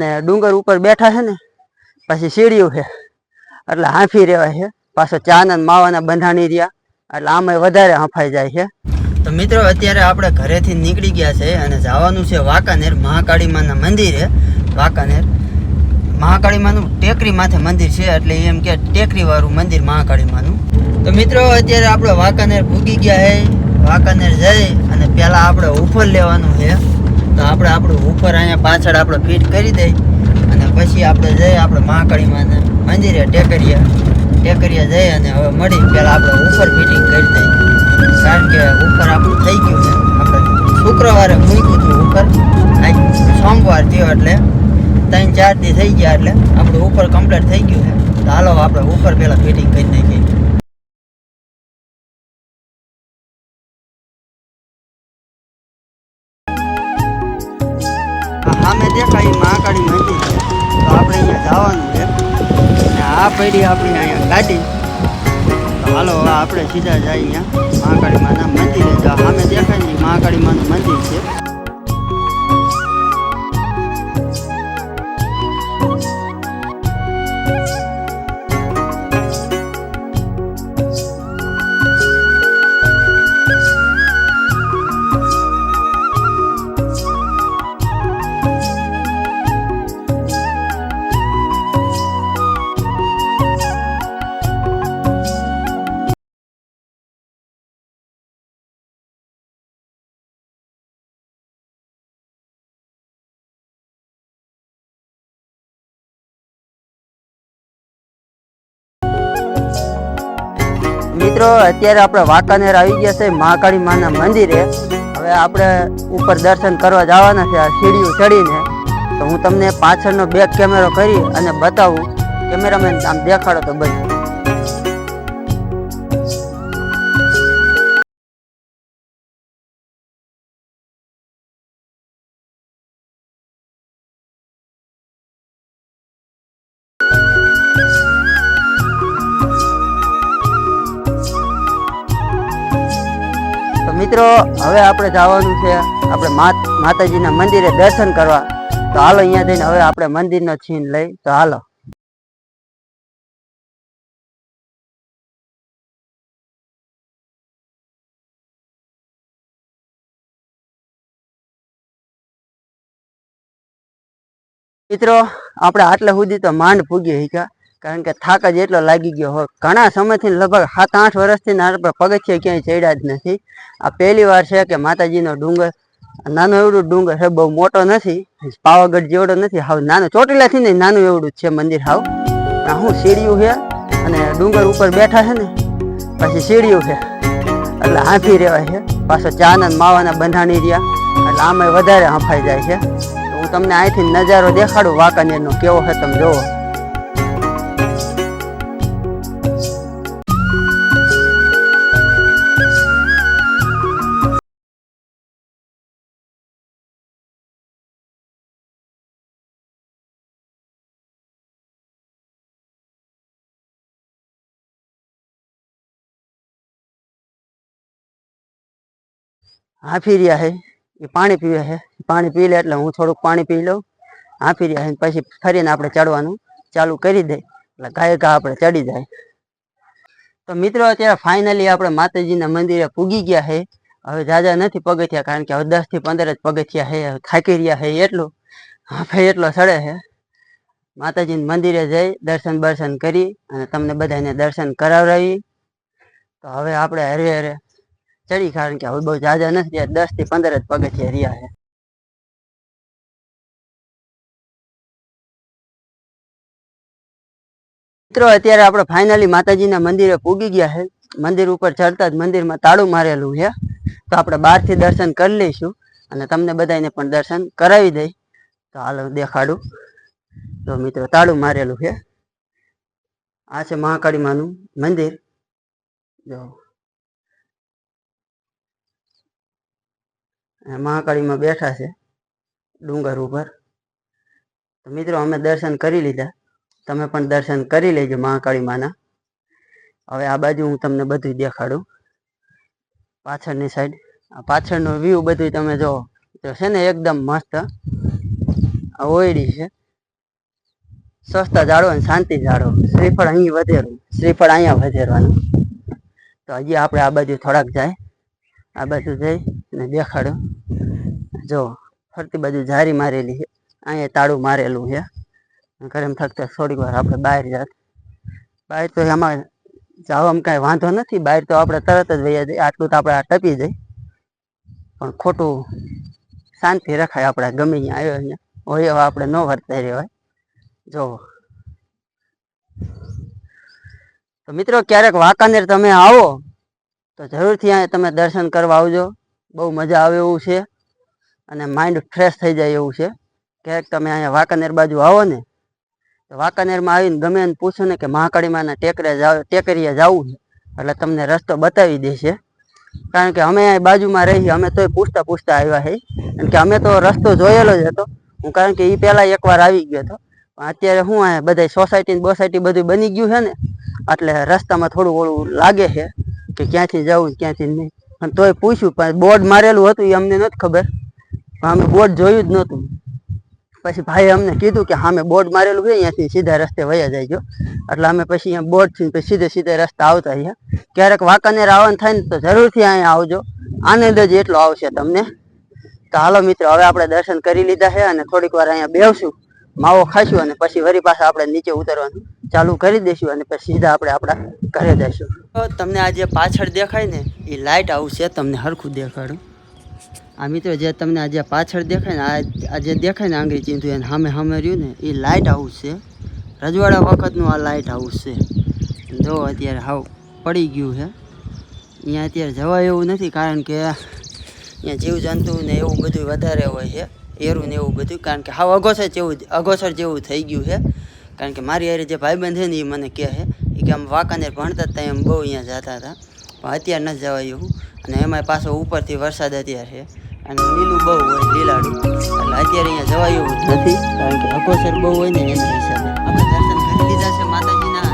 ને ડુંગર ઉપર બેઠા છે ને, પછી સીડીઓ છે. એટલે હાંફી રહેવાય છે. પાછો ચા ને માવાના બંધાણી રહ્યા. એટલે આમાં વધારે હાંફાઈ જાય છે. તો મિત્રો, અત્યારે આપણે ઘરેથી નીકળી ગયા છે અને જવાનું છે વાંકાનેર મહાકાળી માના મંદિરે. વાંકાનેર મહાકાળી માનું ટેકરી માથે મંદિર છે, એટલે એમ કે ટેકરી વાળું મંદિર મહાકાળી માનું તો મિત્રો, અત્યારે આપણે વાંકાનેર ભૂગી ગયા છે વાંકાનેર જઈ અને પહેલાં આપણે ઉફર લેવાનું છે. તો આપણે આપણું ઉપર અહીંયા પાછળ આપણે ફિટ કરી દઈ. અને પછી આપણે જઈ આપણે મહાકાળીમાં મંદિરે ટેકરિયા ટેકરિયા જઈ અને હવે મળી પહેલાં આપણે ઉપર ફિટિંગ કરી દઈ. કારણ કે ઉપર આપણું થઈ ગયું છે. આપણે શુક્રવારે મૂક્યું હતું ઉપર. સોમવાર થયો એટલે ત્રણ ચાર દી થઈ ગયા એટલે આપણું ઉપર કમ્પ્લીટ થઈ ગયું છે. તો હાલો આપણે ઉપર પહેલાં ફિટિંગ કરી નાખીએ. સામે દેખાય મહાકાળી મંદિર છે. તો આપણે અહીંયા જવાનું છે. અને આ પડી આપણી અહીંયા ગાડી. તો હાલો આપણે સીધા જઈએ અહીંયા મહાકાળી માના મંદિરે. સામે દેખાય ને, મહાકાળી માનું મંદિર છે. મિત્રો, અત્યારે આપણે વાંકાનેર આવી ગયા છે મહાકાળી માના મંદિરે. હવે આપણે ઉપર દર્શન કરવા જવાના છે, આ સીડીઓ ચડીને. તો હું તમને પાછળનો બેક કેમેરો કરી અને બતાવું. કેમેરામેન આમ દેખાડો તો બધું મિત્રો, હવે આપણે જવાનું છે આપણે માતાજીના મંદિરે દર્શન કરવા. તો હાલો અહીંયા જઈને હવે આપણે મંદિરનો છીન લઈ, તો હાલો. મિત્રો, આપણે આટલે સુધી તો માંડ પૂગી શક્યા. કારણ કે થાક જ એટલો લાગી ગયો હોય. ઘણા સમયથી લગભગ સાત આઠ વર્ષથી આપણે પગથિયે ક્યાંય ચડ્યા જ નથી. આ પહેલી વાર છે કે માતાજીનો ડુંગર, નાનો એવડું ડુંગર છે, બહુ મોટો નથી, પાવાગઢ જેવડો નથી. હાવ નાનો, ચોટીલાથી ને નાનું એવડું જ છે મંદિર હાવ. શું સીડીયું છે અને ડુંગર ઉપર બેઠા છે ને, પછી સીડીયું છે. એટલે હાંફી રહેવાય છે. પાછો ચા ને માવાના બંધાણી રહ્યા. એટલે આમાં વધારે હાંફાઈ જાય છે. હું તમને અહીંથી નજારો દેખાડું, વાંકાનેરનો કેવો છે તમે જોવો. હાંફી રહ્યા છે એ પાણી પીવે છે પાણી પી લે એટલે હું થોડુંક પાણી પી લઉં. હાંફી રહ્યા છે પછી ફરીને આપણે ચડવાનું ચાલુ કરી દઈ એટલે ગાય ઘા આપણે ચડી જાય. તો મિત્રો અત્યારે ફાઇનલી આપણે માતાજીના મંદિરે પૂગી ગયા છે હવે જાજા નથી પગથિયા કારણ કે હવે દસથી પંદર જ પગથિયા છે થાકી રહ્યા છે એટલું. હાફે એટલો સડે છે માતાજીના મંદિરે જઈ દર્શન બર્શન કરી અને તમને બધાને દર્શન કરાવડાવી. તો હવે આપણે હરે હરે ચડી કારણ કે હવે બહુ જાજા નથી દસથી પંદર જ પગથિયા રહ્યા છે. મિત્રો, અત્યારે આપણે ફાઇનલી માતાજીના મંદિરે પૂગી ગયા છે. મંદિર ઉપર ચડતા જ મંદિરમાં તાળું મારેલું છે. તો આપણે બહારથી દર્શન કરી લઈશું અને તમને બધાને પણ દર્શન કરાવી દઈ. તો હાલો દેખાડું. તો મિત્રો, તાળું મારેલું છે. આ છે મહાકાળી માનું મંદિર. જો આ મહાકાળીમાં બેઠા છે, ડુંગર ઉપર. તો મિત્રો, અમે દર્શન કરી લીધા. તમે પણ દર્શન કરી લેજો મહાકાળી માના હવે આ બાજુ હું તમને બધું દેખાડું. પાછળની સાઈડ પાછળનો વ્યૂ બધું તમે જો તો છે ને એકદમ મસ્ત. ઓયડી છે. સસ્તા જાળવો અને શાંતિ જાળવો શ્રીફળ અહીં વધેરું શ્રીફળ અહીંયા વધેરવાનું. તો હજી આપણે આ બાજુ થોડાક જાય. આ બાજુ જઈ. અને દેખાડો જો, ફરતી બાજુ જારી મારેલી છે. અહીંયા તાળું મારેલું છે. ઘરે એમ થકતા થોડીક વાર આપણે બહાર જાત. બહાર તો એમાં જવામાં કાંઈ વાંધો નથી. બહાર તો આપણે તરત જ વૈયા જઈએ. આટલું તો આપણે આ ટપી જાય પણ ખોટું શાંતિ રખાય આપણે. ગમે અહીંયા આવ્યો અહીંયા. હોય એવા આપણે ન વર્તાઈ રહેવાય જો. તો મિત્રો, ક્યારેક વાંકાનેર તમે આવો, તો જરૂરથી અહીંયા તમે દર્શન કરવા આવજો. બહુ મજા આવે એવું છે. અને માઇન્ડ ફ્રેશ થઈ જાય એવું છે. ક્યારેક તમે અહીંયા વાંકાનેર બાજુ આવો ને, તો વાંકાનેરમાં આવીને ગમે એને પૂછો ને કે મહાકાળીમાના ટેકરે જાવ, ટેકરીએ જવું છે. એટલે તમને રસ્તો બતાવી દેશે. કારણ કે અમે અહીં બાજુમાં રહીએ અમે તોય પૂછતા પૂછતા આવ્યા છે કારણ કે અમે તો રસ્તો જોયેલો જ હતો. હું કારણ કે એ પહેલાં એકવાર આવી ગયો હતો. પણ અત્યારે હું આ બધા સોસાયટી બોસાયટી બધું બની ગયું છે ને, એટલે રસ્તામાં થોડું ઓળું લાગે છે કે ક્યાંથી જવું ક્યાંથી નહીં. પણ તોય પૂછ્યું, પણ બોર્ડ મારેલું હતું એ અમને નથી ખબર. અમે બોર્ડ જોયું જ નહોતું. પછી ભાઈએ અમને કીધું કે સામે બોર્ડ મારેલું છે, અહીંયાથી સીધા રસ્તે વયા જાય એટલે અમે પછી અહીંયા બોર્ડથી પછી સીધે સીધે રસ્તા આવતા અહીંયા ક્યારેક વાંકાનેર આવવાનું થાય ને તો જરૂરથી અહીંયા આવજો. આનંદ જ એટલો આવશે તમને. તો હાલો મિત્રો, હવે આપણે દર્શન કરી લીધા છે અને થોડીક વાર અહીંયા બેસશું માવો ખાઈશું અને પછી વરી પાછા આપણે નીચે ઉતરવાનું. ચાલુ કરી દઈશું અને પછી સીધા આપણે આપણા ઘરે જઈશું. તમને આ જે પાછળ દેખાય ને, એ લાઇટ હાઉસ છે, તમને હરખું દેખાડું. આ મિત્રો જે તમને આ જે પાછળ દેખાય ને, આ જે દેખાય ને આંગળી ચીંધું, એને સામે સામે રહ્યું ને, એ લાઇટ હાઉસ છે. રજવાડા વખતનું આ લાઇટ હાઉસ છે. જો અત્યારે હાવ પડી ગયું છે. અહીંયા અત્યારે જવાય એવું નથી, કારણ કે અહીંયા જીવજંતુ ને એવું બધું વધારે હોય છે. એરું ને એવું બધું, કારણ કે હાવ અગોસર જેવું અગોસર જેવું થઈ ગયું છે. કારણ કે મારી હારે જે ભાઈબંધ છે ને એ મને કહે છે એ કે આમ વાંકાનેર ભણતા હતા એમ બહુ અહીંયા જતા હતા. પણ અત્યારે નથી જવાય એવું. અને એમાંય પાછો ઉપરથી વરસાદ અત્યારે છે. અને લીલું બહુ હોય, લીલાડું. એટલે અત્યારે અહીંયા જવાય એવું નથી, કારણ કે અગોસર બહુ હોય ને હિસાબે. આપણે દર્શન કરી દીધા છે માતાજીના.